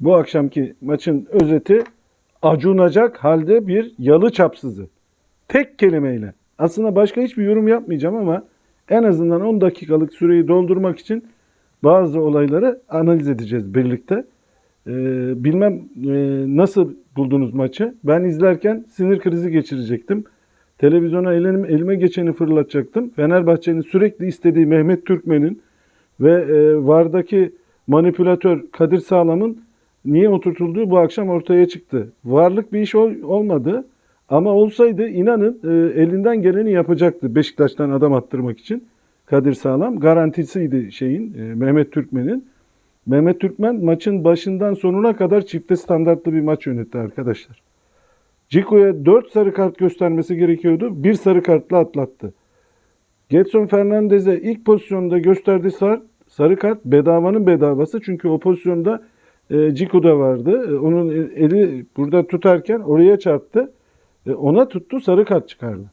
Bu akşamki maçın özeti acunacak halde bir yalı çapsızı. Tek kelimeyle. Aslında başka hiçbir yorum yapmayacağım ama en azından 10 dakikalık süreyi doldurmak için bazı olayları analiz edeceğiz birlikte. Ee, bilmem e, nasıl buldunuz maçı. Ben izlerken sinir krizi geçirecektim. Televizyona elim, elime geçeni fırlatacaktım. Fenerbahçe'nin sürekli istediği Mehmet Türkmen'in ve e, VAR'daki manipülatör Kadir Sağlam'ın niye oturtulduğu bu akşam ortaya çıktı. Varlık bir iş ol- olmadı ama olsaydı inanın e, elinden geleni yapacaktı Beşiktaş'tan adam attırmak için. Kadir Sağlam garantisiydi şeyin e, Mehmet Türkmen'in. Mehmet Türkmen maçın başından sonuna kadar çifte standartlı bir maç yönetti arkadaşlar. Ciko'ya 4 sarı kart göstermesi gerekiyordu. Bir sarı kartla atlattı. Getson Fernandez'e ilk pozisyonda gösterdiği sarı, sarı kart bedavanın bedavası. Çünkü o pozisyonda e, Ciku da vardı. E, onun eli burada tutarken oraya çarptı. E, ona tuttu sarı kart çıkardı.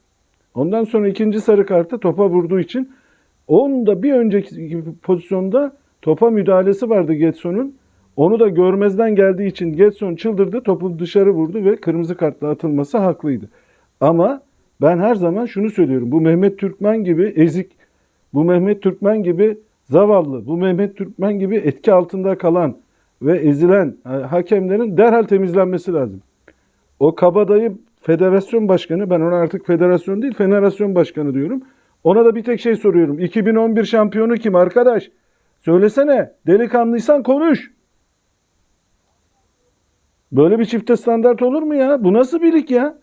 Ondan sonra ikinci sarı kartı topa vurduğu için onun da bir önceki pozisyonda topa müdahalesi vardı Getson'un. Onu da görmezden geldiği için Getson çıldırdı, topu dışarı vurdu ve kırmızı kartla atılması haklıydı. Ama ben her zaman şunu söylüyorum. Bu Mehmet Türkmen gibi ezik, bu Mehmet Türkmen gibi zavallı, bu Mehmet Türkmen gibi etki altında kalan ve ezilen e, hakemlerin derhal temizlenmesi lazım. O kabadayı federasyon başkanı, ben ona artık federasyon değil, federasyon başkanı diyorum. Ona da bir tek şey soruyorum. 2011 şampiyonu kim arkadaş? Söylesene. Delikanlıysan konuş. Böyle bir çifte standart olur mu ya? Bu nasıl bir lig ya?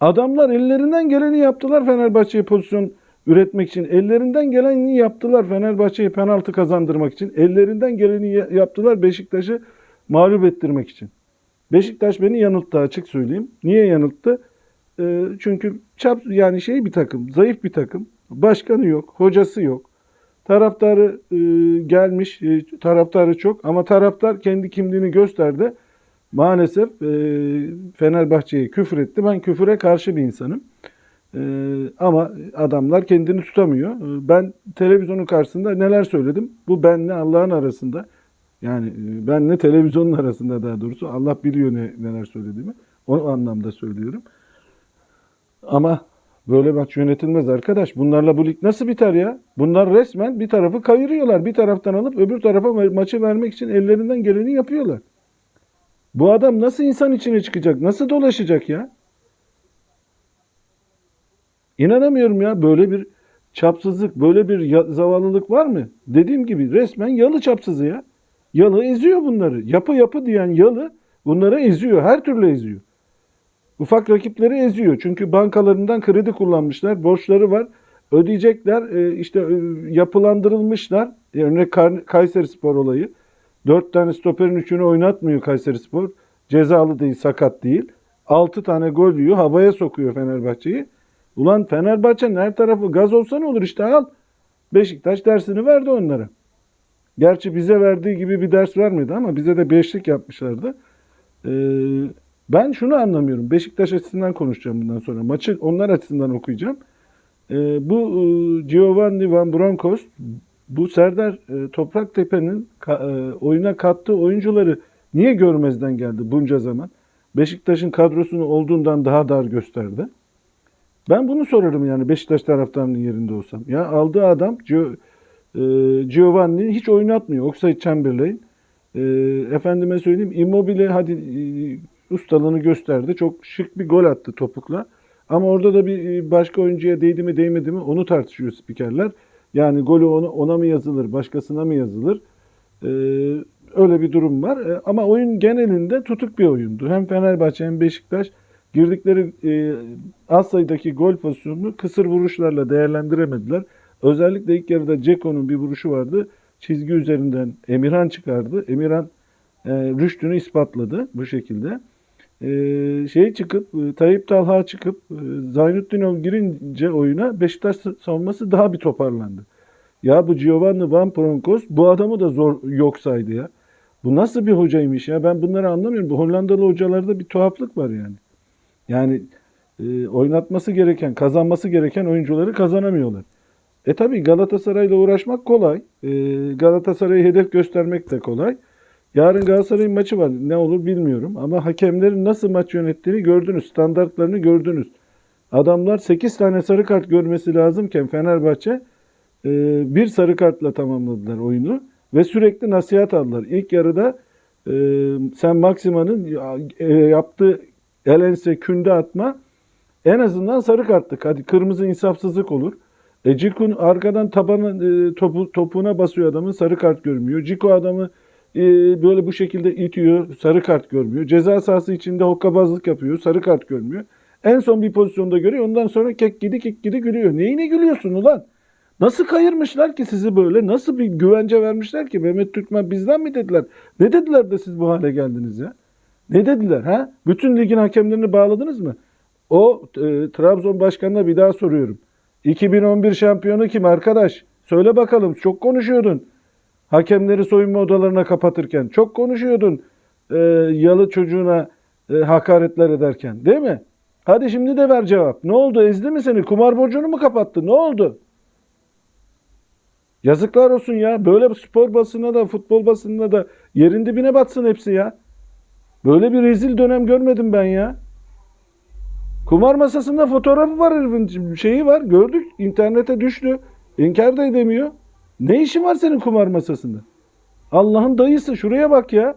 Adamlar ellerinden geleni yaptılar Fenerbahçe'ye pozisyon üretmek için. Ellerinden geleni yaptılar Fenerbahçe'ye penaltı kazandırmak için. Ellerinden geleni ya- yaptılar Beşiktaş'ı mağlup ettirmek için. Beşiktaş beni yanılttı açık söyleyeyim. Niye yanılttı? Ee, çünkü çap yani şey bir takım, zayıf bir takım. Başkanı yok, hocası yok. Taraftarı e, gelmiş, e, taraftarı çok ama taraftar kendi kimliğini gösterdi. Maalesef e, Fenerbahçe'ye küfür etti. Ben küfüre karşı bir insanım. E, ama adamlar kendini tutamıyor. E, Ben televizyonun karşısında neler söyledim? Bu benle Allah'ın arasında. Yani e, benle televizyonun arasında daha doğrusu. Allah biliyor ne, neler söylediğimi. O anlamda söylüyorum. Ama böyle maç yönetilmez arkadaş. Bunlarla bu lig nasıl biter ya? Bunlar resmen bir tarafı kayırıyorlar. Bir taraftan alıp öbür tarafa ma- maçı vermek için ellerinden geleni yapıyorlar. Bu adam nasıl insan içine çıkacak? Nasıl dolaşacak ya? İnanamıyorum ya böyle bir çapsızlık, böyle bir zavallılık var mı? Dediğim gibi resmen yalı çapsızı ya. Yalı eziyor bunları. Yapı yapı diyen yalı bunları eziyor. Her türlü eziyor. Ufak rakipleri eziyor. Çünkü bankalarından kredi kullanmışlar. Borçları var. Ödeyecekler. E, işte e, yapılandırılmışlar. E, Örnek Kayseri Spor olayı. Dört tane stoperin üçünü oynatmıyor Kayseri Spor. Cezalı değil, sakat değil. Altı tane gol yiyor. Havaya sokuyor Fenerbahçe'yi. Ulan Fenerbahçe'nin her tarafı gaz olsa ne olur işte al. Beşiktaş dersini verdi onlara. Gerçi bize verdiği gibi bir ders vermedi ama bize de beşlik yapmışlardı. Ee, ben şunu anlamıyorum. Beşiktaş açısından konuşacağım bundan sonra. Maçı onlar açısından okuyacağım. Ee, bu e, Giovanni Van Bronckhorst, bu Serdar e, Topraktepe'nin ka- e, oyuna kattığı oyuncuları niye görmezden geldi bunca zaman? Beşiktaş'ın kadrosunu olduğundan daha dar gösterdi. Ben bunu sorarım yani Beşiktaş taraftarının yerinde olsam. Ya aldığı adam e, Giovanni hiç oynatmıyor. Oxlade Chamberlain. E, efendime söyleyeyim Immobile hadi e, ustalığını gösterdi. Çok şık bir gol attı topukla. Ama orada da bir e, başka oyuncuya değdi mi değmedi mi onu tartışıyor spikerler. Yani golü ona, ona mı yazılır, başkasına mı yazılır? E, öyle bir durum var. E, ama oyun genelinde tutuk bir oyundu. Hem Fenerbahçe hem Beşiktaş girdikleri e, az sayıdaki gol pozisyonunu kısır vuruşlarla değerlendiremediler. Özellikle ilk yarıda Ceko'nun bir vuruşu vardı. Çizgi üzerinden Emirhan çıkardı. Emirhan e, rüştünü ispatladı bu şekilde. E, şey çıkıp, e, Tayyip Talha çıkıp e, Zaynutdinov girince oyuna Beşiktaş savunması daha bir toparlandı. Ya bu Giovanni Van Bronckhorst bu adamı da zor yok saydı ya. Bu nasıl bir hocaymış ya? Ben bunları anlamıyorum. Bu Hollandalı hocalarda bir tuhaflık var yani. Yani e, oynatması gereken, kazanması gereken oyuncuları kazanamıyorlar. E tabi Galatasaray'la uğraşmak kolay. E, Galatasaray'a hedef göstermek de kolay. Yarın Galatasaray'ın maçı var. Ne olur bilmiyorum. Ama hakemlerin nasıl maç yönettiğini gördünüz. Standartlarını gördünüz. Adamlar 8 tane sarı kart görmesi lazımken Fenerbahçe e, bir sarı kartla tamamladılar oyunu. Ve sürekli nasihat aldılar. İlk yarıda e, sen Maksima'nın e, yaptığı elense künde atma en azından sarı kartlık. Hadi kırmızı insafsızlık olur. E Cikun arkadan tabana e, topu, topuğuna basıyor adamın sarı kart görmüyor. Ciko adamı e, böyle bu şekilde itiyor sarı kart görmüyor. Ceza sahası içinde hokkabazlık yapıyor sarı kart görmüyor. En son bir pozisyonda görüyor ondan sonra kek gidi kek gidi gülüyor. Neyine gülüyorsun ulan? Nasıl kayırmışlar ki sizi böyle? Nasıl bir güvence vermişler ki? Mehmet Türkmen bizden mi dediler? Ne dediler de siz bu hale geldiniz ya? Ne dediler ha? Bütün ligin hakemlerini bağladınız mı? O e, Trabzon başkanına bir daha soruyorum. 2011 şampiyonu kim arkadaş? Söyle bakalım. Çok konuşuyordun. Hakemleri soyunma odalarına kapatırken. Çok konuşuyordun. e, yalı çocuğuna e, hakaretler ederken. Değil mi? Hadi şimdi de ver cevap. Ne oldu? Ezdi mi seni? Kumar borcunu mu kapattı? Ne oldu? Yazıklar olsun ya. Böyle spor basına da futbol basınına da yerin dibine batsın hepsi ya. Böyle bir rezil dönem görmedim ben ya. Kumar masasında fotoğrafı var herifin şeyi var. Gördük. internete düştü. İnkar da edemiyor. Ne işin var senin kumar masasında? Allah'ın dayısı şuraya bak ya.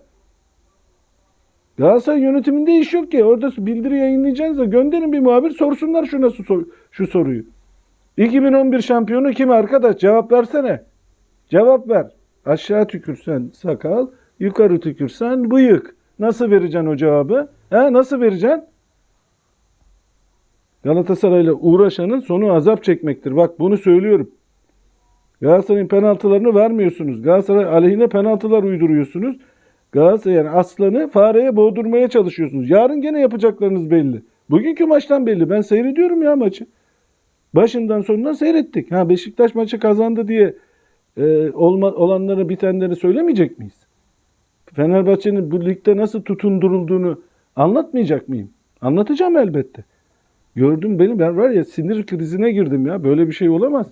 Galatasaray yönetiminde iş yok ki. Orada bildiri yayınlayacaksınız da gönderin bir muhabir sorsunlar şu nasıl sor- şu soruyu. 2011 şampiyonu kim arkadaş? Cevap versene. Cevap ver. Aşağı tükürsen sakal, yukarı tükürsen bıyık. Nasıl vereceksin o cevabı? He, nasıl vereceksin? Galatasaray'la uğraşanın sonu azap çekmektir. Bak bunu söylüyorum. Galatasaray'ın penaltılarını vermiyorsunuz. Galatasaray aleyhine penaltılar uyduruyorsunuz. Galatasaray yani aslanı fareye boğdurmaya çalışıyorsunuz. Yarın gene yapacaklarınız belli. Bugünkü maçtan belli. Ben seyrediyorum ya maçı. Başından sonuna seyrettik. Ha Beşiktaş maçı kazandı diye e, olma, olanları bitenleri söylemeyecek miyiz? Fenerbahçe'nin bu ligde nasıl tutundurulduğunu anlatmayacak mıyım? Anlatacağım elbette. Gördüm beni ben var ya sinir krizine girdim ya. Böyle bir şey olamaz.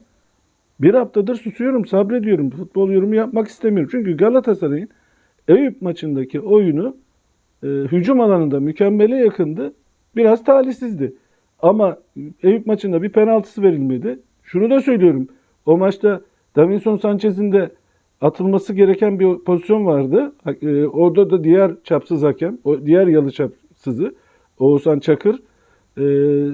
Bir haftadır susuyorum, sabrediyorum. Futbol yorumu yapmak istemiyorum. Çünkü Galatasaray'ın Eyüp maçındaki oyunu e, hücum alanında mükemmele yakındı. Biraz talihsizdi. Ama Eyüp maçında bir penaltısı verilmedi. Şunu da söylüyorum. O maçta Davinson Sanchez'in de atılması gereken bir pozisyon vardı. E, orada da diğer çapsız hakem, o diğer yalı çapsızı Oğuzhan Çakır e,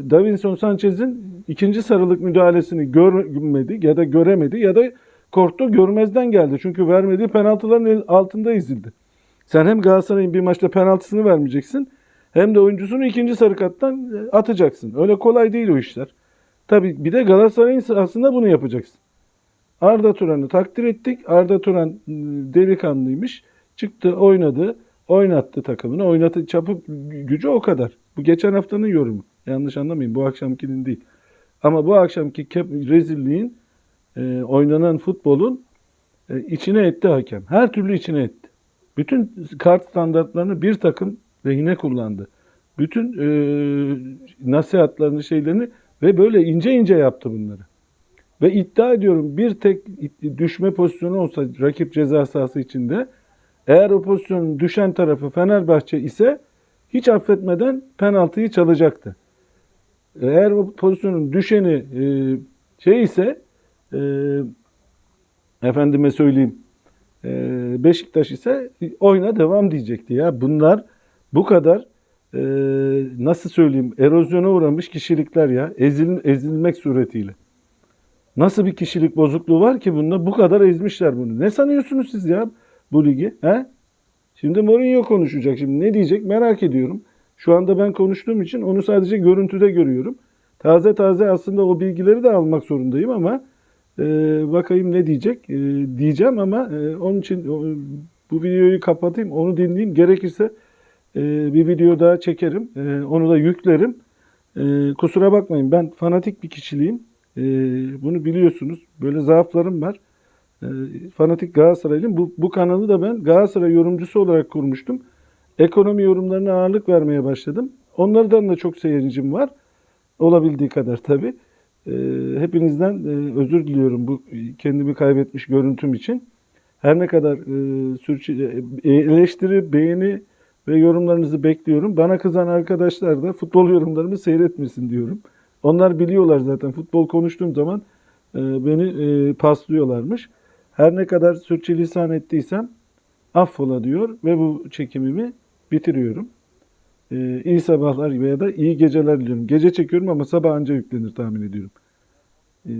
Davinson Sanchez'in ikinci sarılık müdahalesini görmedi ya da göremedi ya da korktu görmezden geldi. Çünkü vermediği penaltıların altında ezildi. Sen hem Galatasaray'ın bir maçta penaltısını vermeyeceksin hem de oyuncusunu ikinci sarı karttan e, atacaksın. Öyle kolay değil o işler. Tabii bir de Galatasaray'ın aslında bunu yapacaksın. Arda Turan'ı takdir ettik. Arda Turan e, delikanlıymış. Çıktı, oynadı, oynattı takımını. Oynattı, çapı gücü o kadar. Bu geçen haftanın yorumu. Yanlış anlamayın. Bu akşamkinin değil. Ama bu akşamki rezilliğin e, oynanan futbolun e, içine etti hakem. Her türlü içine etti. Bütün kart standartlarını bir takım lehine kullandı. Bütün e, nasihatlarını, şeylerini ve böyle ince ince yaptı bunları. Ve iddia ediyorum bir tek düşme pozisyonu olsa rakip ceza sahası içinde eğer o pozisyonun düşen tarafı Fenerbahçe ise hiç affetmeden penaltıyı çalacaktı. Eğer o pozisyonun düşeni e, şey ise e, efendime söyleyeyim e, Beşiktaş ise oyuna devam diyecekti ya. Bunlar bu kadar nasıl söyleyeyim erozyona uğramış kişilikler ya ezil, ezilmek suretiyle. Nasıl bir kişilik bozukluğu var ki bunda bu kadar ezmişler bunu. Ne sanıyorsunuz siz ya bu ligi? He? Şimdi Mourinho konuşacak. Şimdi ne diyecek merak ediyorum. Şu anda ben konuştuğum için onu sadece görüntüde görüyorum. Taze taze aslında o bilgileri de almak zorundayım ama e, bakayım ne diyecek e, diyeceğim ama e, onun için o, bu videoyu kapatayım onu dinleyeyim. Gerekirse e, bir video daha çekerim. E, onu da yüklerim. E, kusura bakmayın ben fanatik bir kişiliğim. E, bunu biliyorsunuz. Böyle zaaflarım var. E, fanatik Galatasaraylıyım. Bu, bu kanalı da ben Galatasaray yorumcusu olarak kurmuştum. Ekonomi yorumlarına ağırlık vermeye başladım. Onlardan da çok seyircim var. Olabildiği kadar tabii. E, hepinizden e, özür diliyorum bu kendimi kaybetmiş görüntüm için. Her ne kadar e, sürçü, e, eleştiri, beğeni ve yorumlarınızı bekliyorum. Bana kızan arkadaşlar da futbol yorumlarımı seyretmesin diyorum. Onlar biliyorlar zaten futbol konuştuğum zaman e, beni e, paslıyorlarmış. Her ne kadar sürçülisan ettiysem affola diyor ve bu çekimimi bitiriyorum. E, iyi sabahlar veya da iyi geceler diliyorum. Gece çekiyorum ama sabah anca yüklenir tahmin ediyorum. E,